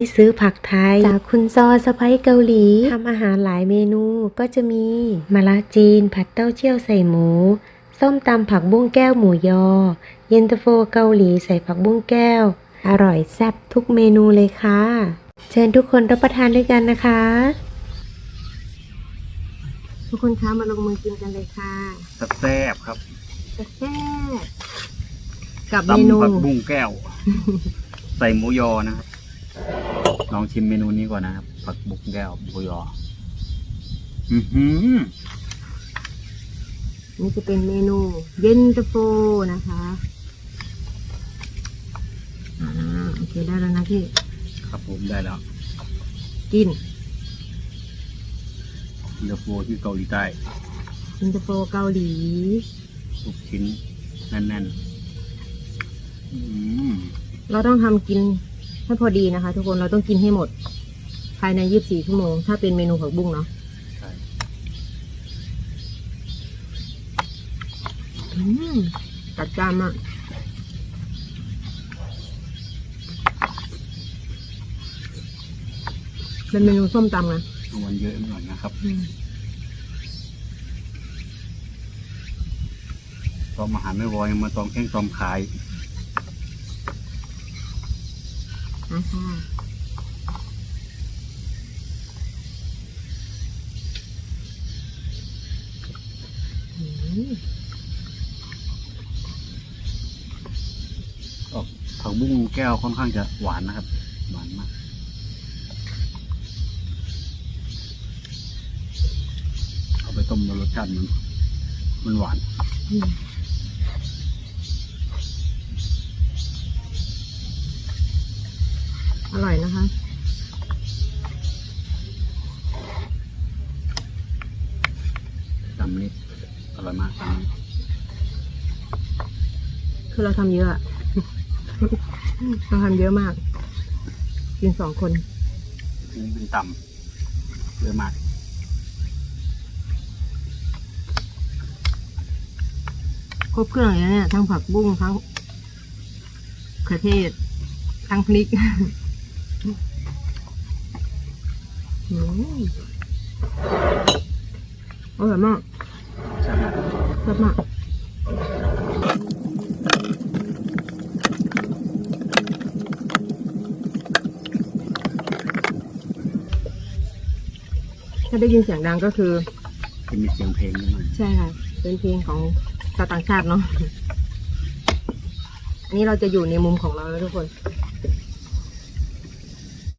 ที่ซื้อผักไทย จากคุณซอสะพ้ยเกาหลีทำอาหารหลายเมนูก็จะมีมะระจีน ผัดเต้าเจี้ยวใส่หมู ส้มตำผักบุ้งแก้วหมูยอ เย็นตาโฟเกาหลีใส่ผักบุ้งแก้ว อร่อยแซ่บทุกเมนูเลยค่ะ เชิญทุกคนรับประทานด้วยกันนะคะ ทุกคนคะมาลงมือกินกันเลยค่ะแซ่บครับแซ่บกับเมนูตำผักบุ้งแก้ว ใส่หมูยอนะครับ ลองชิมเมนูนี้ก่อนนะครับผักบุ้งแก้วหมูยออือหือนี่จะเป็นเมนูเย็นตาโฟนะคะอ่าโอเคได้แล้วนะพี่ครับผมได้แล้วกินเรือโฟที่เกาหลีใต้เย็นตาโฟเกาหลีลูกชิ้นแน่นๆอืมเราต้องทำกิน ให้พอดีนะคะ ทุกคนเราต้องกินให้หมด ภายใน 24 ชั่วโมง ถ้าเป็นเมนูผักบุ้งเนาะใช่อืมจัดจ้านมากเป็นเมนูส้มตำนะรางวันเยอะหน่อยนะครับอืมตอมอาหารไม่วอยังมาตอมแข้งตอมขาย อะค่ะอืมออกผักบุ้งแก้วค่อนข้างจะหวานนะครับ หวานมากเอาไปต้มแล้วรสชาติมันมันหวาน อืมอร่อยนะคะ ตำนี้อร่อยมากตำนี้คือเราทำเยอะอะ เราทำเยอะมาก กินสองคน นี่เป็นตำเยอะมาก ครบเครื่องเลยนะเนี่ยทั้งผักบุ้งทั้งเขือเทศทั้งพริก อืมอร่อยมากใช่ไหมแซ่บมากถ้าได้ยินเสียงดังก็คือจะมีเสียงเพลงนิดหน่อยใช่ค่ะ เป็นเพลงของชาวต่างชาติเนาะ อันนี้เราจะอยู่ในมุมของเราแล้วทุกคน